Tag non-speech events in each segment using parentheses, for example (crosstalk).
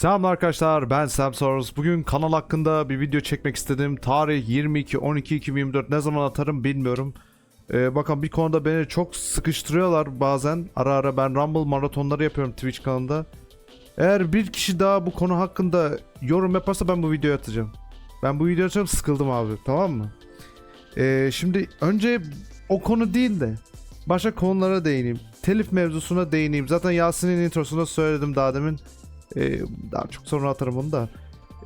Selam arkadaşlar ben Sam Soros. Bugün kanal hakkında bir video çekmek istedim. Tarih 22-12-2024 ne zaman atarım bilmiyorum. Ee, bakın bir konuda beni çok sıkıştırıyorlar bazen. Ara ara ben Rumble maratonları yapıyorum Twitch kanalında. Eğer bir kişi daha bu konu hakkında yorum yaparsa ben bu videoyu atacağım. Ben bu videoyu atacağım sıkıldım abi tamam mı? Ee, şimdi önce o konu değil de başka konulara değineyim. Telif mevzusuna değineyim. Zaten Yasin'in introsunda söyledim daha demin. Ee, daha çok sonra atarım onu da.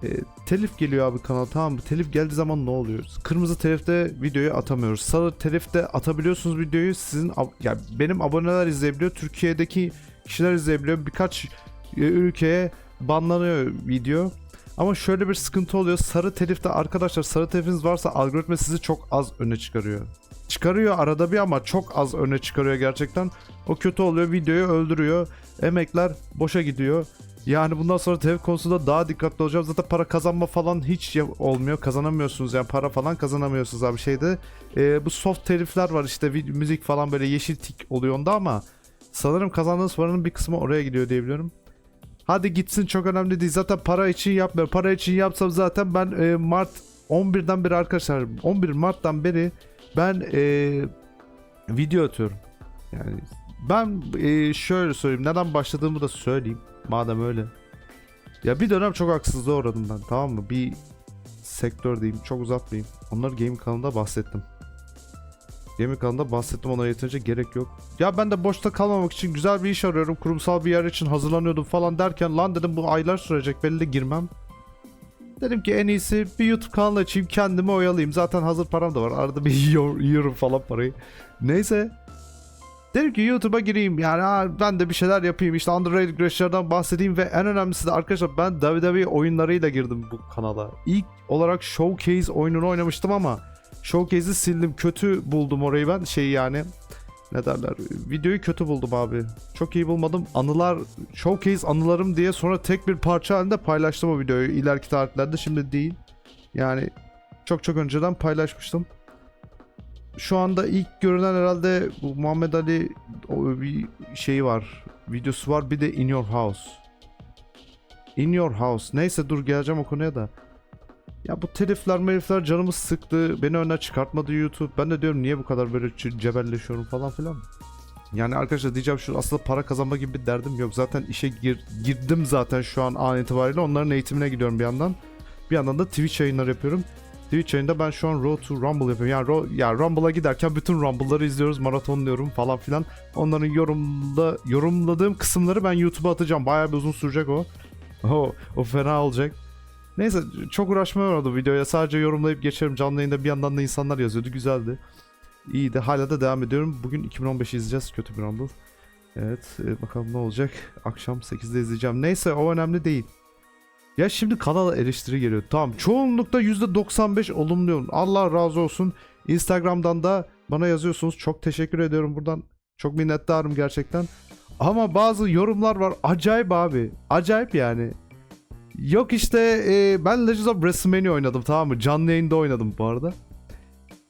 Ee, telif geliyor abi kanal tamam mı? Telif geldiği zaman ne oluyor? Kırmızı telifte videoyu atamıyoruz. Sarı telifte atabiliyorsunuz videoyu. Sizin ya benim aboneler izleyebiliyor. Türkiye'deki kişiler izleyebiliyor. Birkaç e, ülkeye banlanıyor video. Ama şöyle bir sıkıntı oluyor. Sarı telifte arkadaşlar sarı telifiniz varsa algoritma sizi çok az öne çıkarıyor. Çıkarıyor arada bir ama çok az öne çıkarıyor gerçekten. O kötü oluyor. Videoyu öldürüyor. Emekler boşa gidiyor. Yani bundan sonra telif konusunda daha dikkatli olacağım. Zaten para kazanma falan hiç olmuyor. Kazanamıyorsunuz yani para falan kazanamıyorsunuz abi şeyde. Ee, bu soft telifler var işte müzik falan böyle yeşil tik oluyor onda ama sanırım kazandığınız paranın bir kısmı oraya gidiyor diye biliyorum. Hadi gitsin çok önemli değil. Zaten para için yapmıyorum. Para için yapsam zaten ben e, Mart 11'den beri arkadaşlar 11 Mart'tan beri ben e, video atıyorum. Yani ben e, şöyle söyleyeyim. Neden başladığımı da söyleyeyim. Madem öyle. Ya bir dönem çok haksızlığa uğradım ben tamam mı? Bir sektör diyeyim çok uzatmayayım. Onları gaming kanalında bahsettim. Gaming kanalında bahsettim ona yeterince gerek yok. Ya ben de boşta kalmamak için güzel bir iş arıyorum. Kurumsal bir yer için hazırlanıyordum falan derken lan dedim bu aylar sürecek belli de girmem. Dedim ki en iyisi bir YouTube kanalı açayım kendimi oyalayayım. Zaten hazır param da var. Arada bir (laughs) yiyor, yiyorum falan parayı. Neyse. Dedim ki YouTube'a gireyim. Yani ha, ben de bir şeyler yapayım. İşte underrated güreşlerden bahsedeyim ve en önemlisi de arkadaşlar ben WWE oyunlarıyla girdim bu kanala. İlk olarak Showcase oyununu oynamıştım ama Showcase'i sildim. Kötü buldum orayı ben. Şey yani ne derler? Videoyu kötü buldum abi. Çok iyi bulmadım. Anılar Showcase anılarım diye sonra tek bir parça halinde paylaştım o videoyu ileriki tarihlerde. Şimdi değil. Yani çok çok önceden paylaşmıştım şu anda ilk görünen herhalde bu Muhammed Ali o bir şeyi var. Videosu var. Bir de In Your House. In Your House. Neyse dur geleceğim o konuya da. Ya bu telifler melifler canımı sıktı. Beni öne çıkartmadı YouTube. Ben de diyorum niye bu kadar böyle cebelleşiyorum falan filan. Yani arkadaşlar diyeceğim şu aslında para kazanma gibi bir derdim yok. Zaten işe gir- girdim zaten şu an an itibariyle. Onların eğitimine gidiyorum bir yandan. Bir yandan da Twitch yayınları yapıyorum. Twitch yayında ben şu an Road to Rumble yapıyorum. Yani, Ro- ya Rumble'a giderken bütün Rumble'ları izliyoruz, maratonluyorum falan filan. Onların yorumda yorumladığım kısımları ben YouTube'a atacağım. Bayağı bir uzun sürecek o. (laughs) O, o fena olacak. Neyse çok uğraşmaya oldu videoya. Sadece yorumlayıp geçerim. Canlı yayında bir yandan da insanlar yazıyordu. Güzeldi. İyiydi. Hala da devam ediyorum. Bugün 2015 izleyeceğiz. Kötü bir Rumble. Evet. e, bakalım ne olacak. Akşam 8'de izleyeceğim. Neyse o önemli değil. Ya şimdi kanala eleştiri geliyor. Tamam çoğunlukta %95 olumluyorum. Allah razı olsun. Instagram'dan da bana yazıyorsunuz. Çok teşekkür ediyorum buradan. Çok minnettarım gerçekten. Ama bazı yorumlar var. Acayip abi. Acayip yani. Yok işte e, ben Legends of WrestleMania oynadım tamam mı? Canlı yayında oynadım bu arada.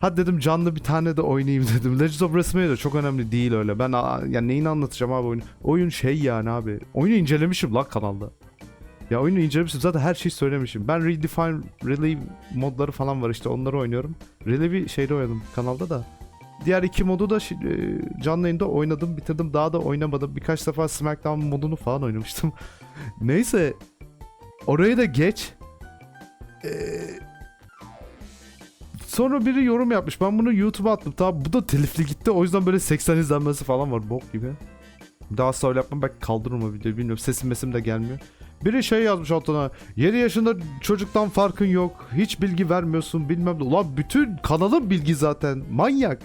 Hadi dedim canlı bir tane de oynayayım (laughs) dedim. Legends of WrestleMania da çok önemli değil öyle. Ben yani neyini anlatacağım abi oyunu. Oyun şey yani abi. Oyunu incelemişim lan kanalda. Ya oyunu incelemişim zaten her şeyi söylemişim. Ben Redefine Relive modları falan var işte onları oynuyorum. Relive'i şeyde oynadım kanalda da. Diğer iki modu da e, canlı yayında oynadım bitirdim daha da oynamadım. Birkaç defa Smackdown modunu falan oynamıştım. (laughs) Neyse orayı da geç. Ee, sonra biri yorum yapmış. Ben bunu YouTube'a attım. Tamam bu da telifli gitti. O yüzden böyle 80 izlenmesi falan var. Bok gibi. Daha sonra yapmam belki kaldırırım o videoyu bilmiyorum. Sesim mesim de gelmiyor. Biri şey yazmış altına. 7 yaşında çocuktan farkın yok. Hiç bilgi vermiyorsun bilmem ne. Ulan bütün kanalın bilgi zaten. Manyak.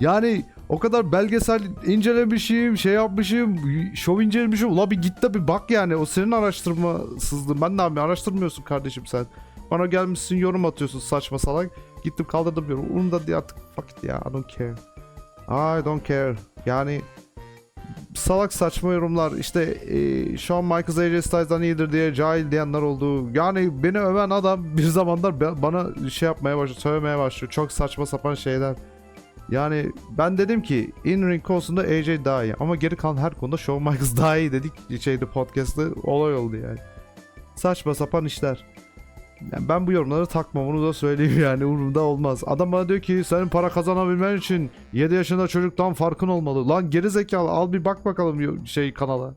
Yani o kadar belgesel incelemişim, şey yapmışım, şov incelemişim. Ulan bir git de bir bak yani. O senin araştırmasızlığın. Ben ne yapayım? Araştırmıyorsun kardeşim sen. Bana gelmişsin yorum atıyorsun saçma salak. Gittim kaldırdım yorum. Umurumda diye artık fuck it ya. I don't care. I don't care. Yani salak saçma yorumlar işte e, Shawn Michaels AJ Styles'dan iyidir diye cahil diyenler oldu. Yani beni öven adam (laughs) bir zamanlar bana şey yapmaya başlıyor, söylemeye başlıyor. Çok saçma sapan şeyler. Yani ben dedim ki in-ring konusunda AJ daha iyi ama geri kalan her konuda Shawn Michaels daha iyi dedik şeyde podcast'ta olay oldu yani. Saçma sapan işler. Yani ben bu yorumları takmam onu da söyleyeyim (laughs) yani umurumda olmaz. Adam bana diyor ki senin para kazanabilmen için 7 yaşında çocuktan farkın olmalı. Lan geri zekalı al bir bak bakalım şey kanala.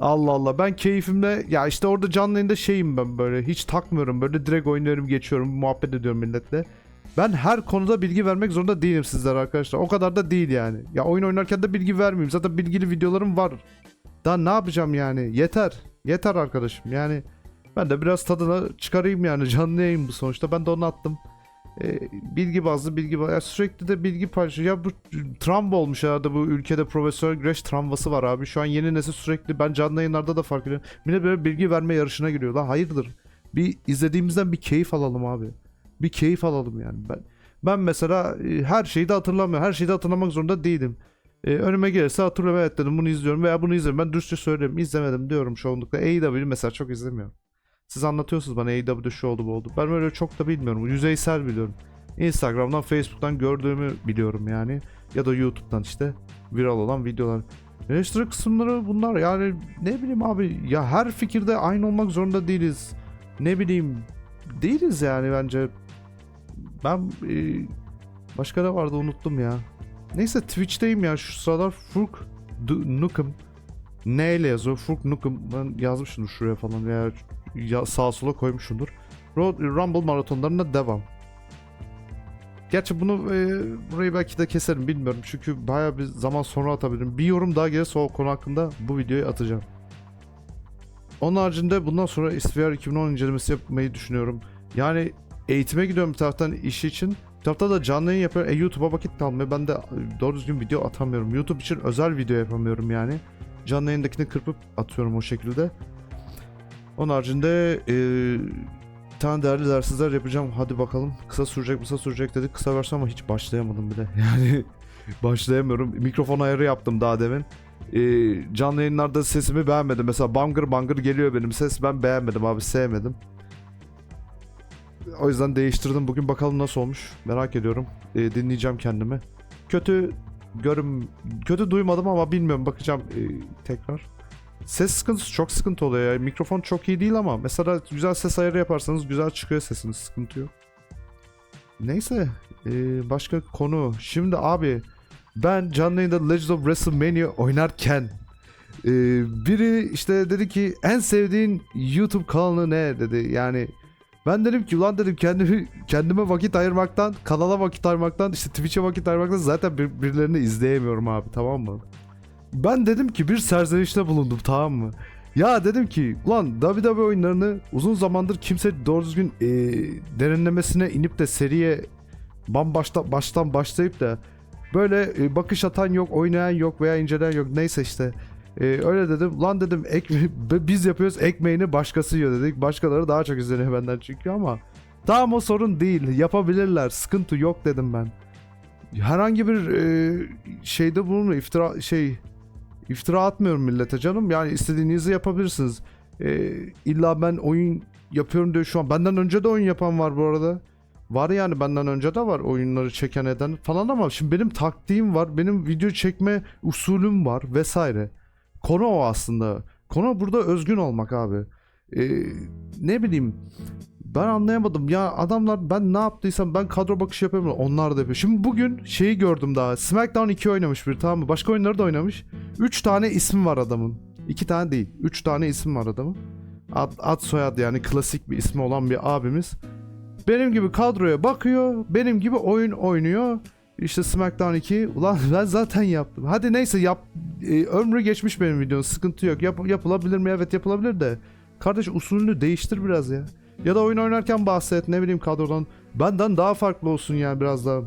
Allah Allah ben keyfimle ya işte orada canlı yayında şeyim ben böyle hiç takmıyorum böyle direkt oynuyorum geçiyorum muhabbet ediyorum milletle. Ben her konuda bilgi vermek zorunda değilim sizlere arkadaşlar. O kadar da değil yani. Ya oyun oynarken de bilgi vermeyeyim. Zaten bilgili videolarım var. Daha ne yapacağım yani? Yeter. Yeter arkadaşım. Yani ben de biraz tadına çıkarayım yani. Canlı yayın bu sonuçta. Ben de onu attım. Ee, bilgi bazlı bilgi bazlı. Ya sürekli de bilgi paylaşıyor. Ya bu travma olmuş herhalde bu ülkede Profesör Greş travması var abi. Şu an yeni nesil sürekli ben canlı yayınlarda da fark ediyorum. Millet böyle bilgi verme yarışına giriyor. Lan hayırdır? Bir izlediğimizden bir keyif alalım abi. Bir keyif alalım yani. Ben ben mesela e, her şeyi de hatırlamıyorum. Her şeyi de hatırlamak zorunda değilim. E, önüme gelirse hatırlıyorum evet dedim bunu izliyorum veya bunu izliyorum. Ben dürüstçe söyleyeyim izlemedim diyorum çoğunlukla. AEW mesela çok izlemiyorum. Siz anlatıyorsunuz bana AEW'de şu oldu bu oldu. Ben böyle çok da bilmiyorum. Yüzeysel biliyorum. Instagram'dan, Facebook'tan gördüğümü biliyorum yani. Ya da YouTube'dan işte viral olan videolar. Eleştiri kısımları bunlar yani ne bileyim abi ya her fikirde aynı olmak zorunda değiliz. Ne bileyim değiliz yani bence. Ben e, başka da vardı unuttum ya. Neyse Twitch'teyim ya şu sıralar Furk Nukem ne ile yazıyor? Furk Nukem ben yazmışımdır şuraya falan veya ya sağa sola koymuşumdur. Road, Rumble maratonlarına devam. Gerçi bunu e, burayı belki de keserim bilmiyorum çünkü bayağı bir zaman sonra atabilirim. Bir yorum daha gelirse o konu hakkında bu videoyu atacağım. Onun haricinde bundan sonra SVR 2010 incelemesi yapmayı düşünüyorum. Yani eğitime gidiyorum bir taraftan iş için. Bir tarafta da canlı yayın yapıyorum. E, YouTube'a vakit kalmıyor. Ben de e, doğru düzgün video atamıyorum. YouTube için özel video yapamıyorum yani. Canlı yayındakini kırpıp atıyorum o şekilde. Onun haricinde e, bir tane değerli dersizler yapacağım. Hadi bakalım. Kısa sürecek kısa sürecek dedik. Kısa versiyon ama hiç başlayamadım bile. (laughs) Yani başlayamıyorum. Mikrofon ayarı yaptım daha demin. E, canlı yayınlarda sesimi beğenmedim. Mesela bangır bangır geliyor benim ses. Ben beğenmedim abi sevmedim. O yüzden değiştirdim. Bugün bakalım nasıl olmuş. Merak ediyorum. E, dinleyeceğim kendimi. Kötü görüm kötü duymadım ama bilmiyorum bakacağım e, tekrar. Ses sıkıntısı çok sıkıntı oluyor ya. Mikrofon çok iyi değil ama mesela güzel ses ayarı yaparsanız güzel çıkıyor sesiniz. Sıkıntı yok. Neyse. e, başka konu. Şimdi abi ben canlı yayında Legends of WrestleMania oynarken e, biri işte dedi ki en sevdiğin YouTube kanalı ne dedi. Yani ben dedim ki ulan dedim kendimi kendime vakit ayırmaktan, kanala vakit ayırmaktan, işte Twitch'e vakit ayırmaktan zaten bir, birilerini izleyemiyorum abi tamam mı? Ben dedim ki bir serzenişte bulundum tamam mı? Ya dedim ki ulan WWE oyunlarını uzun zamandır kimse doğru düzgün e, derinlemesine inip de seriye bambaşta baştan başlayıp da böyle e, bakış atan yok, oynayan yok veya inceleyen yok neyse işte. E, öyle dedim. Lan dedim ekme (laughs) biz yapıyoruz ekmeğini başkası yiyor dedik. Başkaları daha çok izleniyor benden çünkü ama tamam o sorun değil. Yapabilirler. Sıkıntı yok dedim ben. Herhangi bir e, şeyde bulunma iftira şey iftira atmıyorum millete canım. Yani istediğinizi yapabilirsiniz. E, illa ben oyun yapıyorum diyor şu an. Benden önce de oyun yapan var bu arada. Var yani benden önce de var oyunları çeken eden falan ama şimdi benim taktiğim var. Benim video çekme usulüm var vesaire. Konu o aslında. Konu burada özgün olmak abi. Ee, ne bileyim ben anlayamadım ya adamlar ben ne yaptıysam ben kadro bakışı yapıyorum onlar da yapıyor. Şimdi bugün şeyi gördüm daha Smackdown 2 oynamış bir tamam mı? Başka oyunları da oynamış. 3 tane ismi var adamın. 2 tane değil. 3 tane isim var adamın. Ad, ad soyad yani klasik bir ismi olan bir abimiz. Benim gibi kadroya bakıyor. Benim gibi oyun oynuyor. İşte SmackDown 2. Ulan (laughs) ben zaten yaptım. Hadi neyse yap. e, ömrü geçmiş benim videonun. Sıkıntı yok. Yap, yapılabilir mi? Evet yapılabilir de. Kardeş usulünü değiştir biraz ya. Ya da oyun oynarken bahset. Ne bileyim kadrodan. Benden daha farklı olsun yani biraz daha.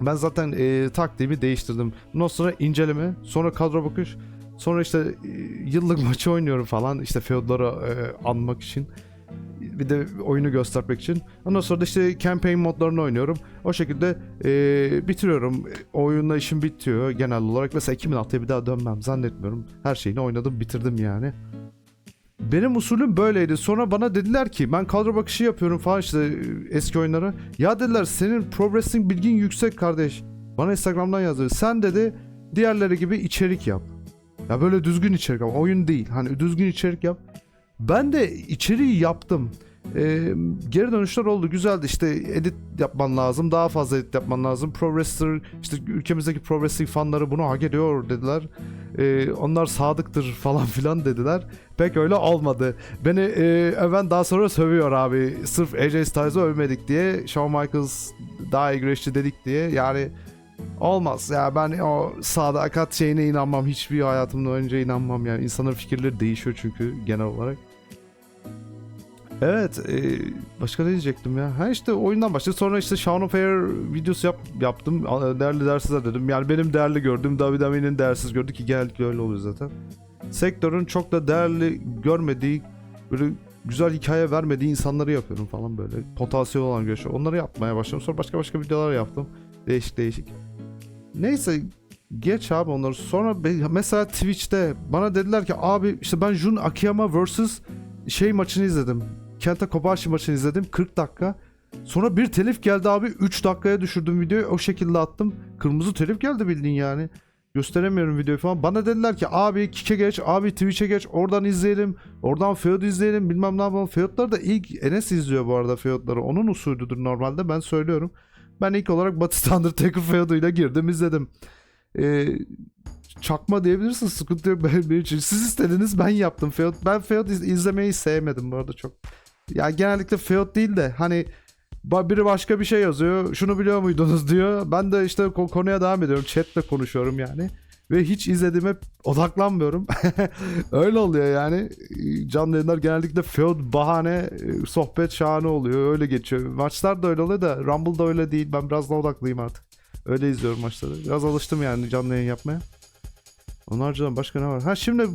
Ben zaten e, taktiğimi değiştirdim. Bundan sonra inceleme. Sonra kadro bakış. Sonra işte e, yıllık (laughs) maçı oynuyorum falan. İşte feudları e, anmak için bir de oyunu göstermek için. Ondan sonra da işte campaign modlarını oynuyorum. O şekilde e, bitiriyorum. Oyunla işim bitiyor genel olarak. Mesela 2006'ya bir daha dönmem zannetmiyorum. Her şeyini oynadım bitirdim yani. Benim usulüm böyleydi. Sonra bana dediler ki ben kadro bakışı yapıyorum falan işte e, eski oyunlara. Ya dediler senin pro wrestling bilgin yüksek kardeş. Bana Instagram'dan yazdı. Sen dedi diğerleri gibi içerik yap. Ya böyle düzgün içerik ama oyun değil. Hani düzgün içerik yap. Ben de içeriği yaptım. Ee, geri dönüşler oldu. Güzeldi. İşte edit yapman lazım. Daha fazla edit yapman lazım. Pro wrestler, işte ülkemizdeki pro wrestling fanları bunu hak ediyor dediler. Ee, onlar sadıktır (laughs) falan filan dediler. Pek öyle olmadı. Beni e, öven daha sonra sövüyor abi. Sırf AJ Styles'ı övmedik diye. Shawn Michaels daha iyi güreşçi dedik diye. Yani olmaz. Ya ben o sadakat şeyine inanmam. Hiçbir hayatımda önce inanmam yani. İnsanların fikirleri değişiyor çünkü genel olarak. Evet, e, başka ne diyecektim ya? Ha işte oyundan başladı. Sonra işte Shaun of Fair videosu yap, yaptım. Değerli dersizler dedim. Yani benim değerli gördüğüm WWE'nin değersiz gördü ki genellikle öyle oluyor zaten. Sektörün çok da değerli görmediği, böyle güzel hikaye vermediği insanları yapıyorum falan böyle. Potansiyel olan görüşü. Onları yapmaya başladım. Sonra başka başka videolar yaptım. Değişik değişik. Neyse geç abi onları. Sonra mesela Twitch'te bana dediler ki abi işte ben Jun Akiyama vs şey maçını izledim. Kenta Kobashi maçını izledim 40 dakika. Sonra bir telif geldi abi 3 dakikaya düşürdüm videoyu o şekilde attım. Kırmızı telif geldi bildiğin yani. Gösteremiyorum videoyu falan. Bana dediler ki abi Kik'e geç, abi Twitch'e geç, oradan izleyelim, oradan Feud izleyelim, bilmem ne yapalım. Feud'ları da ilk Enes izliyor bu arada Feud'ları. Onun usulüdür normalde ben söylüyorum. Ben ilk olarak Batista Undertaker Feud'uyla girdim izledim. Ee, çakma diyebilirsin sıkıntı yok (laughs) benim için. Siz istediniz ben yaptım Feud. Ben Feud iz- izlemeyi sevmedim bu arada çok. Ya genellikle Feud değil de hani biri başka bir şey yazıyor. Şunu biliyor muydunuz diyor. Ben de işte ko- konuya devam ediyorum. Chat'le konuşuyorum yani. Ve hiç izlediğime odaklanmıyorum. (laughs) Öyle oluyor yani. Canlı yayınlar genellikle feud bahane, sohbet şahane oluyor. Öyle geçiyor. Maçlar da öyle oluyor da Rumble'da öyle değil. Ben biraz daha odaklıyım artık. Öyle izliyorum maçları. Biraz alıştım yani canlı yayın yapmaya. Onun haricinde başka ne var? Ha şimdi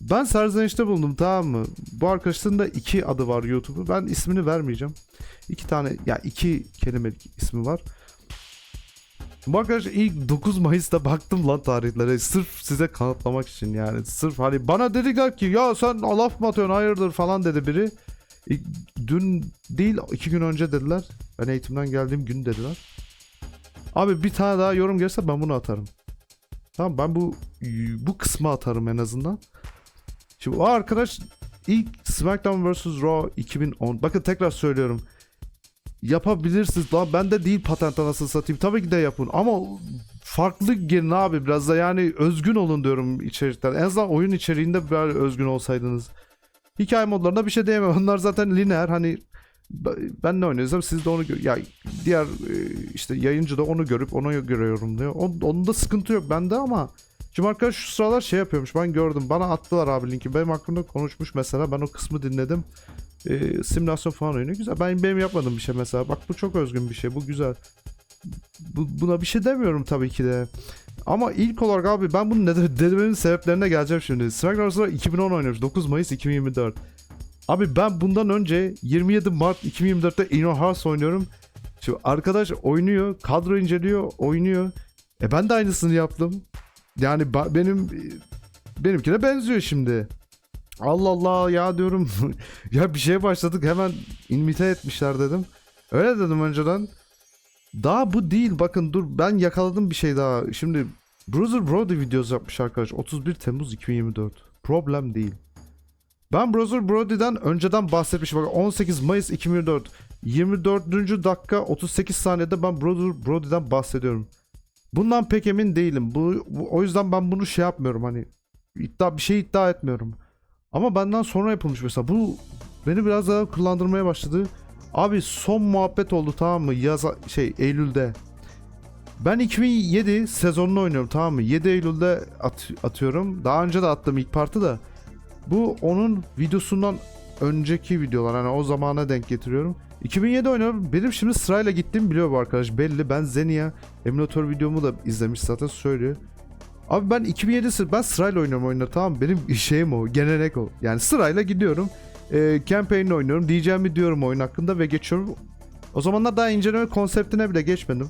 ben serzenişte bulundum tamam mı? Bu arkadaşın da iki adı var YouTube'u. Ben ismini vermeyeceğim. İki tane ya iki kelimelik ismi var. Bu arkadaş ilk 9 Mayıs'ta baktım lan tarihlere. Sırf size kanıtlamak için yani. Sırf hani bana dediler ki ya sen laf mı atıyorsun hayırdır falan dedi biri. İlk- Dün değil iki gün önce dediler. Ben eğitimden geldiğim gün dediler. Abi bir tane daha yorum gelirse ben bunu atarım. Tamam ben bu bu kısmı atarım en azından. Şimdi o arkadaş ilk SmackDown vs. Raw 2010. Bakın tekrar söylüyorum. Yapabilirsiniz lan bende değil patent anasını satayım. Tabii ki de yapın ama farklı girin abi biraz da yani özgün olun diyorum içerikten. En azından oyun içeriğinde böyle özgün olsaydınız. Hikaye modlarında bir şey diyemem. (laughs) Onlar zaten lineer hani ben ne oynuyorsam siz de onu ya diğer e, işte yayıncı da onu görüp ona göre yorumluyor. On, onun da sıkıntı yok bende ama Şimdi arkadaş şu sıralar şey yapıyormuş ben gördüm. Bana attılar abi linki. Benim hakkımda konuşmuş mesela. Ben o kısmı dinledim. Ee, simülasyon falan oynuyor. Güzel. Ben benim yapmadığım bir şey mesela. Bak bu çok özgün bir şey. Bu güzel. Bu, buna bir şey demiyorum tabii ki de. Ama ilk olarak abi ben bunu neden dememin sebeplerine geleceğim şimdi. SmackDown sonra 2010 oynuyormuş. 9 Mayıs 2024. Abi ben bundan önce 27 Mart 2024'te Ino House oynuyorum. Şimdi arkadaş oynuyor, kadro inceliyor, oynuyor. E ben de aynısını yaptım. Yani benim benimkine benziyor şimdi. Allah Allah ya diyorum. (laughs) ya bir şeye başladık hemen imite etmişler dedim. Öyle dedim önceden. Daha bu değil bakın dur ben yakaladım bir şey daha. Şimdi Bruiser Brody videosu yapmış arkadaş. 31 Temmuz 2024. Problem değil. Ben Bruiser Brody'den önceden bahsetmişim. Bak 18 Mayıs 2024. 24. dakika 38 saniyede ben Bruiser Brody'den bahsediyorum. Bundan pek emin değilim. Bu, bu- o yüzden ben bunu şey yapmıyorum hani iddia bir şey iddia etmiyorum. Ama benden sonra yapılmış mesela. Bu beni biraz daha kullandırmaya başladı. Abi son muhabbet oldu tamam mı? Yaz şey Eylül'de. Ben 2007 sezonunu oynuyorum tamam mı? 7 Eylül'de at- atıyorum. Daha önce de attım ilk partı da. Bu onun videosundan önceki videolar hani o zamana denk getiriyorum. 2007 oynuyorum. Benim şimdi sırayla gittiğim biliyor bu arkadaş. Belli. Ben Zenia emülatör videomu da izlemiş zaten söylüyor. Abi ben 2007 sı- ben sırayla oynuyorum oyunları tamam? Benim (laughs) şeyim o. Gelenek o. Yani sırayla gidiyorum. E, campaign'le oynuyorum. Diyeceğimi diyorum oyun hakkında ve geçiyorum. O zamanlar daha inceleme konseptine bile geçmedim.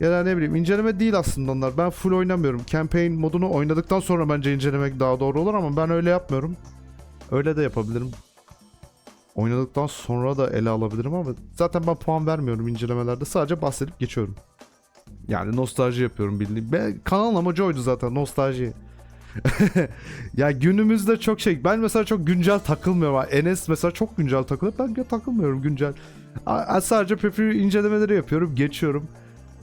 Ya da ne bileyim inceleme değil aslında onlar. Ben full oynamıyorum. Campaign modunu oynadıktan sonra bence incelemek daha doğru olur ama ben öyle yapmıyorum. Öyle de yapabilirim. Oynadıktan sonra da ele alabilirim ama zaten ben puan vermiyorum incelemelerde. Sadece bahsedip geçiyorum. Yani nostalji yapıyorum bildiğin. Ben, kanalın amacı oydu zaten nostalji. (laughs) ya günümüzde çok şey. Ben mesela çok güncel takılmıyorum. Ha, Enes mesela çok güncel takılıyor. Ben takılmıyorum güncel. Sadece PvP incelemeleri yapıyorum. Geçiyorum.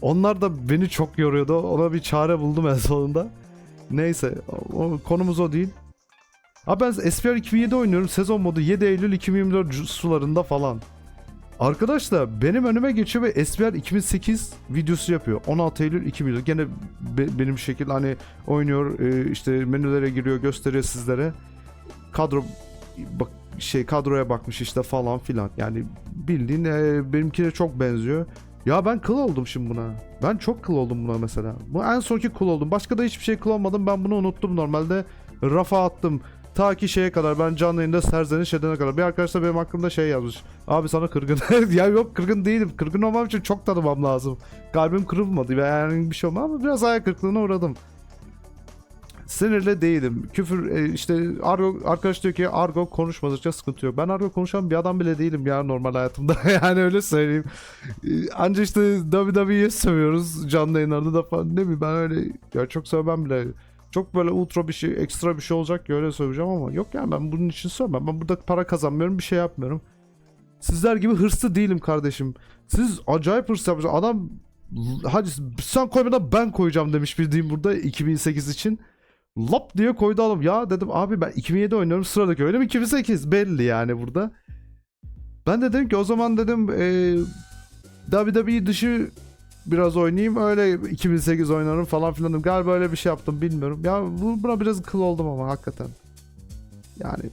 Onlar da beni çok yoruyordu. Ona bir çare buldum en sonunda. Neyse. O, konumuz o değil. Abi ben SPR 2007 oynuyorum. Sezon modu 7 Eylül 2024 sularında falan. Arkadaşlar benim önüme geçiyor ve SPR 2008 videosu yapıyor. 16 Eylül 2024. Gene be- benim şekil hani oynuyor e, işte menülere giriyor gösteriyor sizlere. Kadro bak şey kadroya bakmış işte falan filan. Yani bildiğin e, benimkine çok benziyor. Ya ben kıl oldum şimdi buna. Ben çok kıl oldum buna mesela. Bu en sonki kıl oldum. Başka da hiçbir şey kıl olmadım. Ben bunu unuttum normalde. Rafa attım. Ta ki şeye kadar ben canlı yayında serzeniş edene kadar. Bir arkadaş da benim hakkımda şey yazmış. Abi sana kırgın. (laughs) ya yok kırgın değilim. Kırgın olmam için çok tanımam lazım. Kalbim kırılmadı herhangi bir şey olmadı ama biraz ayak kırıklığına uğradım. Sinirli değilim. Küfür e, işte argo, arkadaş diyor ki argo konuşmadıkça sıkıntı yok. Ben argo konuşan bir adam bile değilim ya normal hayatımda. (laughs) yani öyle söyleyeyim. E, Anca işte WWE'yi seviyoruz canlı yayınlarda da falan. Ne bileyim ben öyle ya çok sevmem bile. Çok böyle ultra bir şey, ekstra bir şey olacak ki öyle söyleyeceğim ama yok yani ben bunun için söylemem. Ben burada para kazanmıyorum, bir şey yapmıyorum. Sizler gibi hırslı değilim kardeşim. Siz acayip hırs yapmışsınız. Adam hadi sen koymadan ben koyacağım demiş bildiğim burada 2008 için. Lap diye koydu adam. Ya dedim abi ben 2007 oynuyorum sıradaki oyunum 2008 belli yani burada. Ben de dedim ki o zaman dedim e, WWE dışı biraz oynayayım öyle 2008 oynarım falan filan. Galiba öyle bir şey yaptım bilmiyorum. Ya bu, buna biraz kıl oldum ama hakikaten. Yani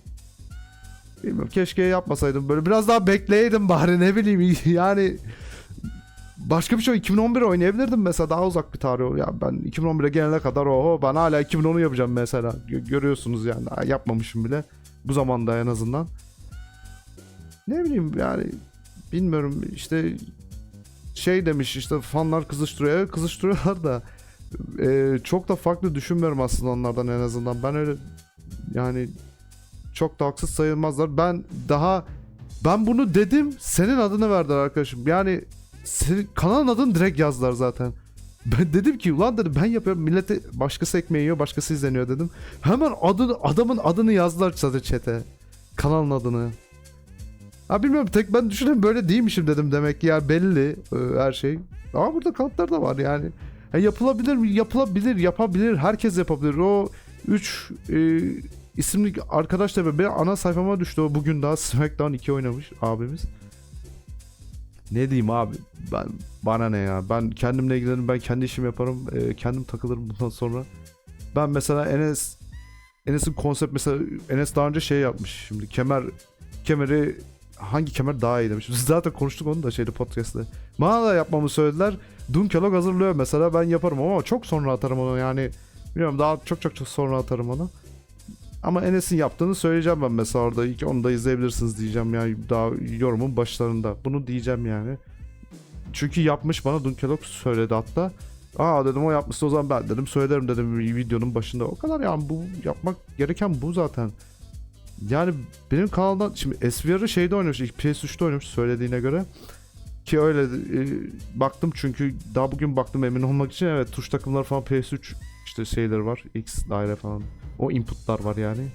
bilmiyorum keşke yapmasaydım. Böyle biraz daha bekleyeydim bari ne bileyim. (laughs) Yani başka bir şey 2011 oynayabilirdim mesela daha uzak bir tarih. Ya ben 2011'e gelene kadar oho ben hala 2010'u yapacağım mesela. Gö- görüyorsunuz yani yapmamışım bile. Bu zamanda en azından. Ne bileyim yani bilmiyorum işte şey demiş işte fanlar kızıştırıyor evet kızıştırıyorlar da e, çok da farklı düşünmüyorum aslında onlardan en azından ben öyle yani çok da haksız sayılmazlar ben daha ben bunu dedim senin adını verdiler arkadaşım yani senin kanalın adını direkt yazdılar zaten. Ben dedim ki ulan dedim ben yapıyorum millete başkası ekmeği yiyor başkası izleniyor dedim. Hemen adını adamın adını yazdılar zaten chat'e. Kanalın adını. Ha bilmiyorum tek ben düşünüyorum böyle değilmişim dedim demek ki ya belli e, her şey. Ama burada kanıtlar da var yani. Ha, yapılabilir mi? Yapılabilir, yapabilir. Herkes yapabilir. O 3 e, isimli arkadaş da benim ana sayfama düştü o bugün daha SmackDown 2 oynamış abimiz. Ne diyeyim abi? Ben bana ne ya? Ben kendimle ilgilenirim. Ben kendi işimi yaparım. e, kendim takılırım bundan sonra. Ben mesela Enes Enes'in konsept mesela Enes daha önce şey yapmış. Şimdi kemer kemeri hangi kemer daha iyi demiş. Biz zaten konuştuk onu da şeyde podcast'te. Bana da yapmamı söylediler. Dunkelog hazırlıyor mesela ben yaparım ama çok sonra atarım onu yani. Bilmiyorum daha çok çok çok sonra atarım onu. Ama Enes'in yaptığını söyleyeceğim ben mesela orada. İlk onu da izleyebilirsiniz diyeceğim yani daha yorumun başlarında. Bunu diyeceğim yani. Çünkü yapmış bana Dunkelog söyledi hatta. Aa dedim o yapmışsa o zaman ben dedim söylerim dedim videonun başında. O kadar yani bu yapmak gereken bu zaten. Yani benim kanaldan şimdi SVR'ı şeyde oynamış, ilk PS3'te oynamış söylediğine göre. Ki öyle e, baktım çünkü daha bugün baktım emin olmak için evet tuş takımları falan PS3 işte şeyleri var. X daire falan. O inputlar var yani.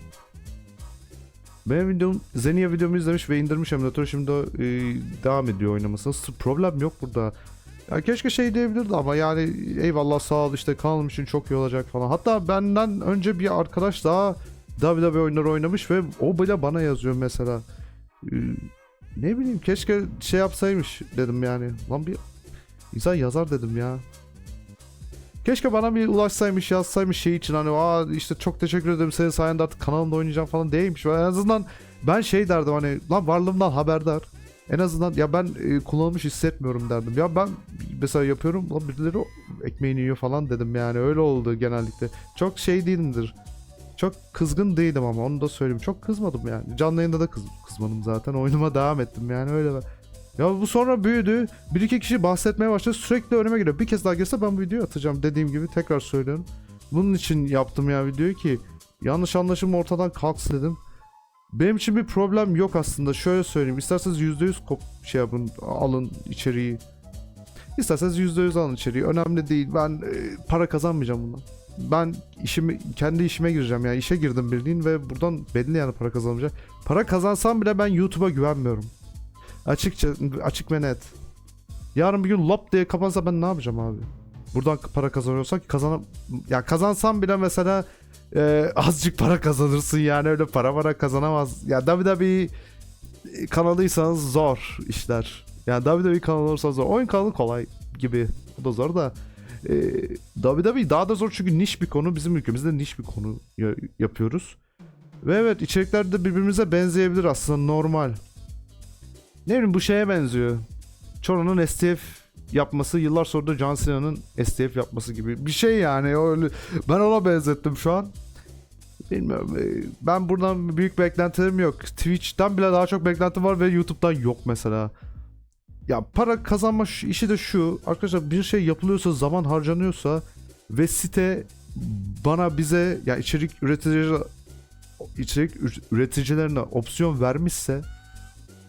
Benim videom Xenia videomu izlemiş ve indirmiş emülatörü şimdi e, devam ediyor oynamasına. Problem yok burada. Ya keşke şey diyebilirdi ama yani eyvallah sağ ol işte kanalım için çok iyi olacak falan. Hatta benden önce bir arkadaş daha WWE oyunları oynamış ve o bile bana yazıyor mesela. Ee, ne bileyim keşke şey yapsaymış dedim yani. Lan bir insan yazar dedim ya. Keşke bana bir ulaşsaymış yazsaymış şey için hani aa işte çok teşekkür ederim senin sayende artık kanalımda oynayacağım falan değilmiş. En azından ben şey derdim hani lan varlığımdan haberdar. En azından ya ben e, kullanılmış hissetmiyorum derdim. Ya ben mesela yapıyorum lan birileri ekmeğini yiyor falan dedim yani öyle oldu genellikle. Çok şey değilimdir. Çok kızgın değilim ama onu da söyleyeyim. Çok kızmadım yani. Canlı yayında da kız, kızmadım zaten. Oyunuma devam ettim yani öyle. Ya bu sonra büyüdü. Bir iki kişi bahsetmeye başladı. Sürekli önüme geliyor. Bir kez daha gelse ben bu videoyu atacağım. Dediğim gibi tekrar söylüyorum. Bunun için yaptım ya videoyu ki yanlış anlaşılma ortadan kalksın dedim. Benim için bir problem yok aslında. Şöyle söyleyeyim. İsterseniz %100 kop şey yapın. Alın içeriği. İsterseniz %100 alın içeriği. Önemli değil. Ben e, para kazanmayacağım bundan. Ben işimi kendi işime gireceğim yani işe girdim bildiğin ve buradan belli yani para kazanamayacağım. Para kazansam bile ben YouTube'a güvenmiyorum. Açıkça açık ve net. Yarın bir gün lop diye kapansa ben ne yapacağım abi? Buradan para kazanıyorsak kazanam ya kazansam bile mesela e, azıcık para kazanırsın yani öyle para para kazanamaz. Ya WWE kanalıysanız zor işler. Yani WWE kanalı olursa zor. Oyun kanalı kolay gibi. O da zor da. E, WWE daha da zor çünkü niş bir konu. Bizim ülkemizde niş bir konu ya- yapıyoruz. Ve evet içerikler de birbirimize benzeyebilir aslında normal. Ne bileyim bu şeye benziyor. Choro'nun STF yapması yıllar sonra da John Cena'nın STF yapması gibi bir şey yani öyle ben ona benzettim şu an. Bilmiyorum. e, Ben buradan büyük beklentilerim yok. Twitch'ten bile daha çok beklentim var ve YouTube'dan yok mesela. Ya para kazanma işi de şu. Arkadaşlar bir şey yapılıyorsa, zaman harcanıyorsa ve site bana bize ya içerik üreticileri içerik üreticilerine opsiyon vermişse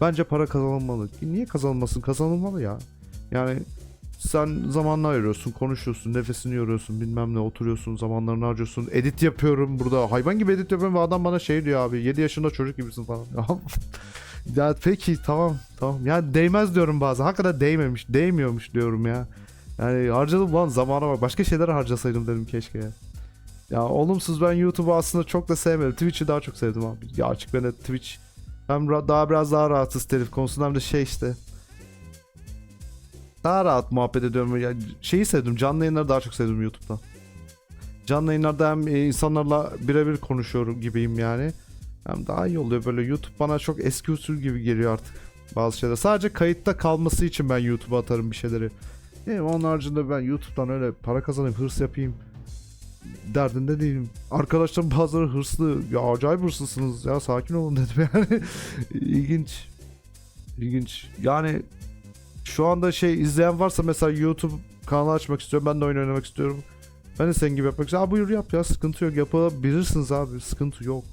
bence para kazanılmalı. Niye kazanılmasın? Kazanılmalı ya. Yani sen zamanını ayırıyorsun, konuşuyorsun, nefesini yoruyorsun, bilmem ne oturuyorsun, zamanlarını harcıyorsun. Edit yapıyorum burada. Hayvan gibi edit yapıyorum ve adam bana şey diyor abi 7 yaşında çocuk gibisin falan. (laughs) ya peki tamam tamam. Ya değmez diyorum bazen. Hakikaten değmemiş, değmiyormuş diyorum ya. Yani harcadım lan zamana bak. Başka şeylere harcasaydım dedim keşke ya. Ya olumsuz ben YouTube'u aslında çok da sevmedim. Twitch'i daha çok sevdim abi. Ya açık ve net Twitch. Hem daha biraz daha rahatsız telif konusunda hem de şey işte daha rahat muhabbet ediyorum. Yani şeyi sevdim. Canlı yayınları daha çok sevdim YouTube'dan. Canlı yayınlarda hem e, insanlarla birebir konuşuyorum gibiyim yani. Hem daha iyi oluyor böyle. YouTube bana çok eski usul gibi geliyor artık. Bazı şeyler. Sadece kayıtta kalması için ben YouTube'a atarım bir şeyleri. Yani onun haricinde ben YouTube'dan öyle para kazanayım, hırs yapayım derdinde değilim. Arkadaşlarım bazıları hırslı. Ya acayip hırslısınız ya sakin olun dedim (laughs) yani. İlginç. İlginç. Yani şu anda şey izleyen varsa mesela YouTube kanalı açmak istiyorum. Ben de oyun oynamak istiyorum. Ben de senin gibi yapmak istiyorum. Aa buyur yap ya sıkıntı yok. Yapabilirsiniz abi sıkıntı yok.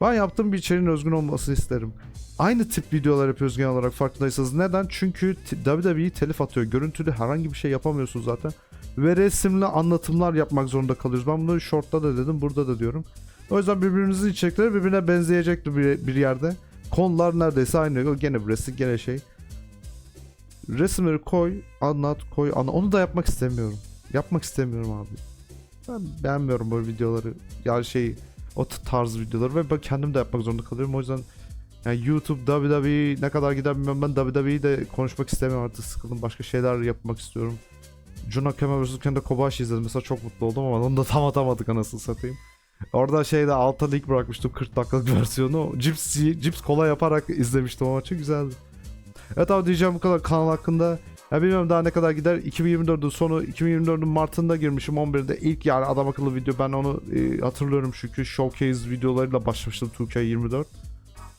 Ben yaptığım bir içeriğin özgün olmasını isterim. Aynı tip videolar yapıyoruz genel olarak farkındaysanız. Neden? Çünkü WWE telif atıyor. Görüntülü herhangi bir şey yapamıyorsun zaten. Ve resimli anlatımlar yapmak zorunda kalıyoruz. Ben bunu short'ta da dedim burada da diyorum. O yüzden birbirimizin içerikleri birbirine benzeyecekti bir, bir yerde. Konular neredeyse aynı. Gene bir resim gene şey. Resimleri koy, anlat, koy, anlat. Onu da yapmak istemiyorum. Yapmak istemiyorum abi. Ben beğenmiyorum böyle videoları. Yani şey, o tarz videoları ve ben kendim de yapmak zorunda kalıyorum. O yüzden yani YouTube, WWE ne kadar gider bilmiyorum. Ben WWE'yi de konuşmak istemiyorum artık sıkıldım. Başka şeyler yapmak istiyorum. Jun Akame vs. Kenta Kobashi izledim. Mesela çok mutlu oldum ama onu da tam atamadık anasını satayım. Orada şeyde alta lig bırakmıştım 40 dakikalık (laughs) versiyonu. Cips, cips kola yaparak izlemiştim o maçı güzeldi. Evet abi diyeceğim bu kadar kanal hakkında. Ya bilmiyorum daha ne kadar gider. 2024'ün sonu 2024'ün Mart'ında girmişim 11'de ilk yani adam akıllı video ben onu e, hatırlıyorum çünkü showcase videolarıyla başlamıştım 2K24.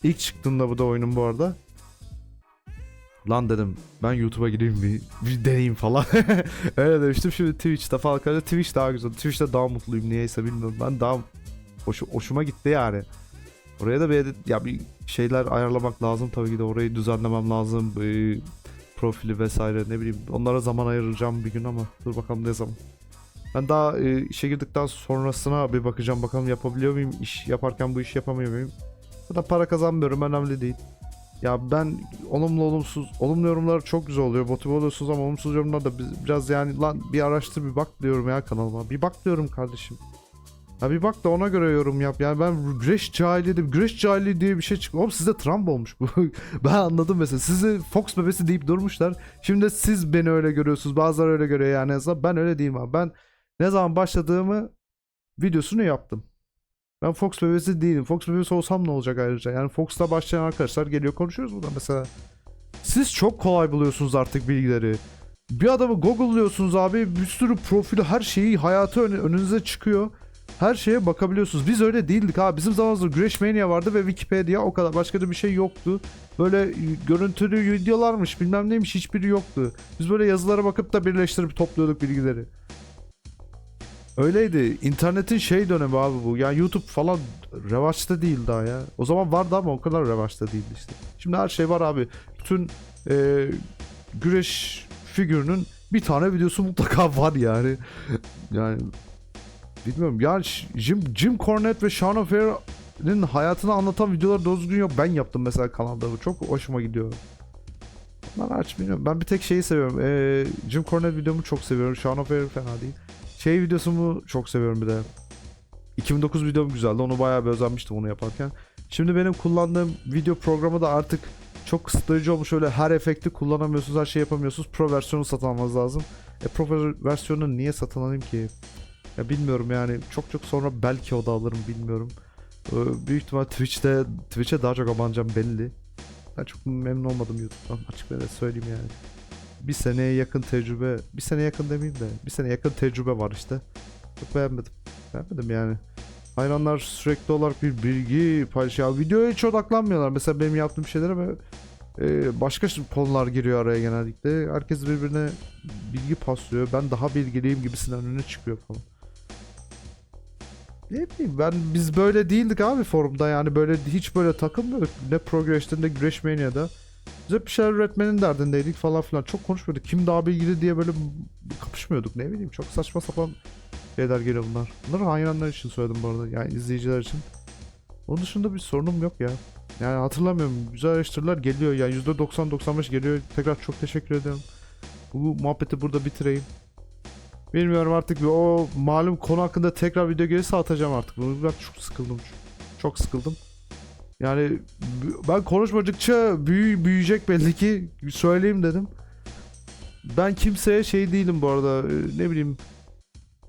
İlk çıktığında bu da oyunun bu arada. Lan dedim ben YouTube'a gireyim bir, bir deneyeyim falan. (laughs) Öyle demiştim şimdi Twitch'te falan. Twitch daha güzel. Twitch'te daha mutluyum niyeyse bilmiyorum. Ben daha hoş, hoşuma gitti yani. Oraya da bir ya bir şeyler ayarlamak lazım tabii ki de orayı düzenlemem lazım. Ee, profili vesaire ne bileyim onlara zaman ayıracağım bir gün ama dur bakalım ne zaman. Ben daha e, işe girdikten sonrasına bir bakacağım bakalım yapabiliyor muyum iş yaparken bu işi yapamıyor muyum. Ya para kazanmıyorum önemli değil. Ya ben olumlu olumsuz olumlu yorumlar çok güzel oluyor motive oluyorsunuz ama olumsuz yorumlar da biraz yani lan bir araştır bir bak diyorum ya kanalıma bir bak diyorum kardeşim. Ya bir bak da ona göre yorum yap. Yani ben güreş cahili dedim. Güreş cahili diye bir şey çıktı. Oğlum sizde Trump olmuş bu. (laughs) ben anladım mesela. Sizi Fox bebesi deyip durmuşlar. Şimdi de siz beni öyle görüyorsunuz. Bazıları öyle görüyor yani. Azından Ben öyle değilim abi. Ben ne zaman başladığımı videosunu yaptım. Ben Fox bebesi değilim. Fox bebesi olsam ne olacak ayrıca? Yani Fox'ta başlayan arkadaşlar geliyor konuşuyoruz burada mesela. Siz çok kolay buluyorsunuz artık bilgileri. Bir adamı google'lıyorsunuz abi. Bir sürü profili her şeyi hayatı ön- önünüze çıkıyor. Her şeye bakabiliyorsunuz. Biz öyle değildik abi. Bizim zamanımızda Güreş Mania vardı ve Wikipedia o kadar. Başka da bir şey yoktu. Böyle görüntülü videolarmış bilmem neymiş hiçbiri yoktu. Biz böyle yazılara bakıp da birleştirip topluyorduk bilgileri. Öyleydi. İnternetin şey dönemi abi bu. Yani YouTube falan revaçta değil daha ya. O zaman vardı ama o kadar revaçta değildi işte. Şimdi her şey var abi. Bütün e, güreş figürünün bir tane videosu mutlaka var yani. (laughs) yani bilmiyorum. Yani Jim, Jim Cornette ve Sean O'Fare'nin hayatını anlatan videolar doğru düzgün yok. Ben yaptım mesela kanalda. Bu çok hoşuma gidiyor. Ben aç bilmiyorum. Ben bir tek şeyi seviyorum. Ee, Jim Cornette videomu çok seviyorum. Sean O'Fare fena değil. Şey videosumu çok seviyorum bir de. 2009 videom güzeldi. Onu bayağı bir özenmiştim onu yaparken. Şimdi benim kullandığım video programı da artık çok kısıtlayıcı olmuş. Öyle her efekti kullanamıyorsunuz, her şey yapamıyorsunuz. Pro versiyonu satın almanız lazım. E pro versiyonu niye satın alayım ki? Ya bilmiyorum yani. Çok çok sonra belki o da alırım bilmiyorum. Ee, büyük ihtimal Twitch'te Twitch'e daha çok abanacağım belli. Ben çok memnun olmadım YouTube'dan açık ve söyleyeyim yani. Bir seneye yakın tecrübe, bir sene yakın demeyeyim de bir sene yakın tecrübe var işte. Çok beğenmedim. Beğenmedim yani. Hayranlar sürekli olarak bir bilgi paylaşıyor. Videoya hiç odaklanmıyorlar. Mesela benim yaptığım şeylere ve e, başka konular giriyor araya genellikle. Herkes birbirine bilgi paslıyor. Ben daha bilgiliyim gibisinden önüne çıkıyor falan. Ne bileyim ben biz böyle değildik abi forumda yani böyle hiç böyle takılmıyorduk. Ne Progress'te ne Güreş Mania'da. Biz hep bir şeyler üretmenin derdindeydik falan filan. Çok konuşmuyorduk. Kim daha bilgili diye böyle kapışmıyorduk. Ne bileyim çok saçma sapan şeyler geliyor bunlar. Bunları hayranlar için söyledim bu arada. Yani izleyiciler için. Onun dışında bir sorunum yok ya. Yani hatırlamıyorum. Güzel eleştiriler geliyor. Yani %90-95 geliyor. Tekrar çok teşekkür ederim. Bu muhabbeti burada bitireyim. Bilmiyorum artık o malum konu hakkında tekrar video gelirse atacağım artık. Bunu ben çok sıkıldım. Çok sıkıldım. Yani ben konuşmadıkça büyü, büyüyecek belli ki. Söyleyeyim dedim. Ben kimseye şey değilim bu arada. Ee, Ne bileyim.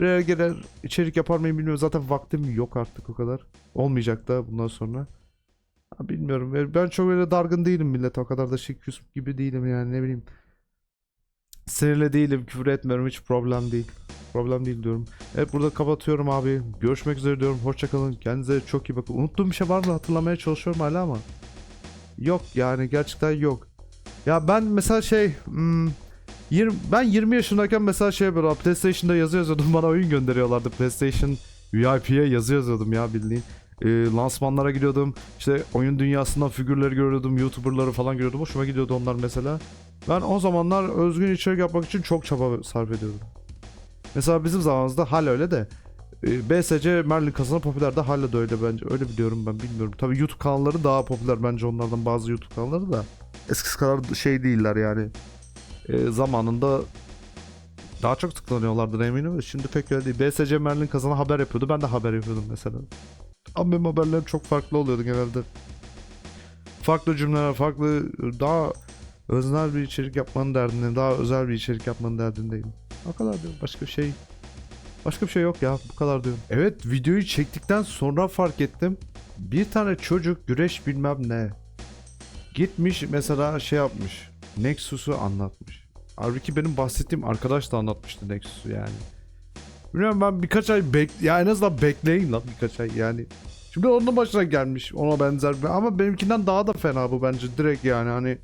Yere gelir içerik yapar mıyım bilmiyorum. Zaten vaktim yok artık o kadar. Olmayacak da bundan sonra. Bilmiyorum. Ben- çok öyle dargın değilim millete. O kadar da şık Yusuf gibi değilim yani ne bileyim. Sinirli değilim. Küfür etmiyorum. Hiç problem değil. Problem değil diyorum. Evet burada kapatıyorum abi. Görüşmek üzere diyorum. Hoşçakalın. Kendinize çok iyi bakın. Unuttuğum bir şey var mı? Hatırlamaya çalışıyorum hala ama. Yok yani gerçekten yok. Ya ben mesela şey... hmm, 20, ben 20 yaşındayken mesela şey böyle PlayStation'da yazı yazıyordum. (laughs) Bana oyun gönderiyorlardı. PlayStation VIP'ye yazı yazıyordum ya bildiğin. Ee, lansmanlara gidiyordum. İşte oyun dünyasından figürleri görüyordum. YouTuber'ları falan görüyordum. Hoşuma gidiyordu onlar mesela. Ben o zamanlar özgün içerik yapmak için çok çaba sarf ediyordum. Mesela bizim zamanımızda hala öyle de e, BSC Merlin kazanı popüler de hala da öyle bence. Öyle biliyorum ben bilmiyorum. Tabii YouTube kanalları daha popüler bence onlardan bazı YouTube kanalları da. Eskisi kadar şey değiller yani. E, zamanında daha çok tıklanıyorlardır eminim şimdi pek öyle değil. BSC Merlin kazanı haber yapıyordu. Ben de haber yapıyordum mesela. Ama benim haberlerim çok farklı oluyordu genelde. Farklı cümleler, farklı daha öznel bir içerik yapmanın derdindeyim. Daha özel bir içerik yapmanın derdindeyim. O kadar diyorum. Başka bir şey Başka bir şey yok ya. Bu kadar diyorum. Evet videoyu çektikten sonra fark ettim. Bir tane çocuk güreş bilmem ne. Gitmiş mesela şey yapmış. Nexus'u anlatmış. Halbuki benim bahsettiğim arkadaş da anlatmıştı Nexus'u yani. Bilmiyorum ben birkaç ay bek ya en azından bekleyin lan birkaç ay yani. Şimdi onun başına gelmiş ona benzer bir ama benimkinden daha da fena bu bence direkt yani hani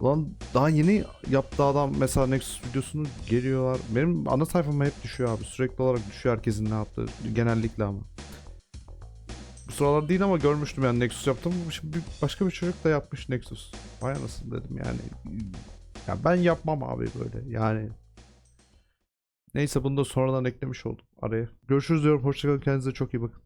Ulan daha yeni yaptığı adam mesela Nexus videosunu geliyorlar. Benim ana sayfama hep düşüyor abi. Sürekli olarak düşüyor herkesin ne yaptığı. Genellikle ama. Bu sıralar değil ama görmüştüm yani Nexus yaptım. Şimdi başka bir çocuk da yapmış Nexus. Vay anasını dedim yani. Ya ben yapmam abi böyle yani. Neyse bunu da sonradan eklemiş oldum araya. Görüşürüz diyorum. Hoşçakalın. Kendinize çok iyi bakın.